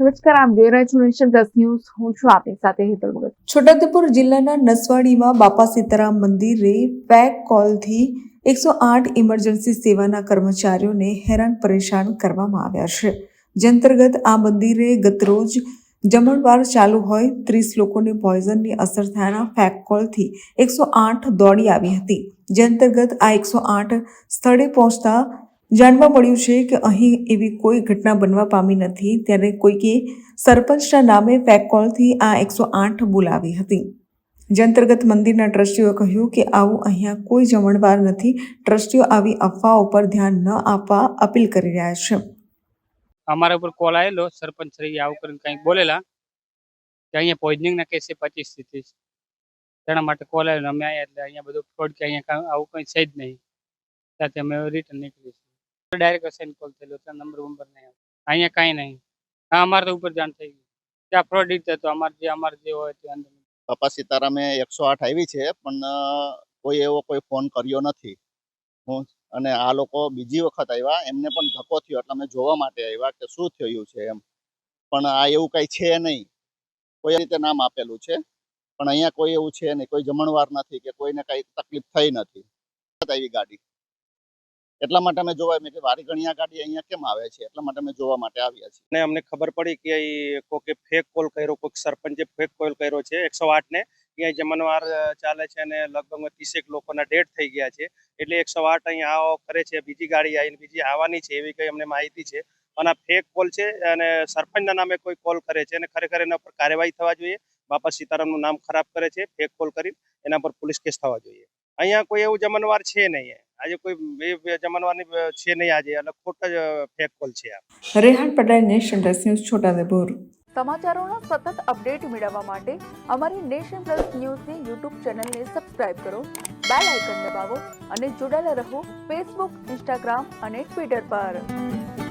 નમસ્કાર, આપ જોઈ રહ્યા છો નેશન પ્લસ ન્યૂઝ. હું છું આપની સાથે હેતલ ભગત. છોટાઉદેપુર જિલ્લાના નસવાડીમાં બાપા સીતારામ મંદિરે પેક કોલથી એકસો આઠ ઇમરજન્સી સેવાના કર્મચારીઓને હેરાન પરેશાન કરવામાં આવ્યા છે. જે અંતર્ગત આ મંદિરે ગતરોજ જમણવાર ચાલુ હોય ત્રીસ લોકોને પોઈઝનની અસર થયાના ફેક કોલથી એકસો આઠ દોડી આવી હતી. જે અંતર્ગત આ એકસો આઠ સ્થળે પહોંચતા જાણવા મળ્યું છે કે અહીં એવી કોઈ ઘટના બનવા પામી નથી. ત્યારે કોઈકે સરપંચના નામે ફેક કોલથી આ એકસો આઠ બોલાવી હતી. જે અંતર્ગત મંદિરના ટ્રસ્ટીઓએ કહ્યું કે આવું અહીંયા કોઈ જમણવાર નથી. ટ્રસ્ટીઓ આવી અફવાઓ પર ધ્યાન ન આપવા અપીલ કરી રહ્યા છે. અમારા ઉપર કોલ આવેલો. સરપંચ શ્રી આવું કરીને કંઈક બોલેલા કે અહીંયા પોઈઝનિંગના કેસે છે પચીસથી ત્રીસ. તેના માટે કોલ આવેલો. અમે આવ્યા એટલે અહીંયા બધું ફ્રોડ કે અહીંયા આવું કંઈ છે જ નહીં. ત્યાંથી અમે રિટર્ન નીકળીશું. ડાયરેક્ટ સેન્ડ કોલ થયેલો ત્યાં નંબર બંબર નહીં અહીંયા કાંઈ નહીં. હા, અમારે તો ઉપર જાણ થઈ ગઈ ત્યાં ફ્રોડ રીતે તો અમારે જે અમારે જે હોય તે અંદર. સીતારામે એકસો આઠ આવી છે, પણ કોઈ એવો કોઈ ફોન કર્યો નથી. હું, અને આ લોકો બીજી વખત આવ્યા, એમને પણ ધક્કો થયો, એટલે અમે જોવા માટે આવ્યા કે શું થયું છે એમ. પણ આ એવું કઈ છે નહીં. કોઈ રીતે નામ આપેલું છે, પણ અહીંયા કોઈ એવું છે નહીં. કોઈ જમણવાર નથી કે કોઈને કઈ તકલીફ થઈ નથી. આવી ગાડી. એટલા માટે અમે જોવા મેં કે વારી આ ગાડી અહીંયા કેમ આવે છે? એટલા માટે અમે જોવા માટે આવ્યા છીએ. ને અમને ખબર પડી કે કોકે ફેક કોલ કર્યો, કોઈક સરપંચે ફેક કોલ કર્યો છે, એકસો ને અહીંયા જમણવાર ચાલે છે અને લગભગ ત્રીસેક લોકોના ડેટ થઈ ગયા છે. એટલે એકસો આઠ અહીંયા આવો કરે છે, બીજી ગાડી આવીને બીજી આવવાની છે એવી કંઈ અમને માહિતી છે. અને આ ફેક કોલ છે અને સરપંચના નામે કોઈ કોલ કરે છે અને ખરેખર એના પર કાર્યવાહી થવા જોઈએ. બાપા સીતારામનું નામ ખરાબ કરે છે ફેક કોલ કરીને એના પર પોલીસ કેસ થવા જોઈએ. અહીંયા કોઈ એવું જમણવાર છે નહીં. આજે કોઈ એ છે નહીં આજે. એટલે ખોટા જ ફેક કોલ છે આ. Rehan Patel nation plus news Chhota Udepur. સમાચારોનો સતત અપડેટ મેળવવા માટે અમારી નેશન પ્લસ ન્યૂઝની યુટ્યુબ ચેનલને સબસ્ક્રાઇબ કરો બેલ આઇકન દબાવો અને જોડાયેલા રહો ફેસબુક ઇન્સ્ટાગ્રામ અને ટ્વિટર પર.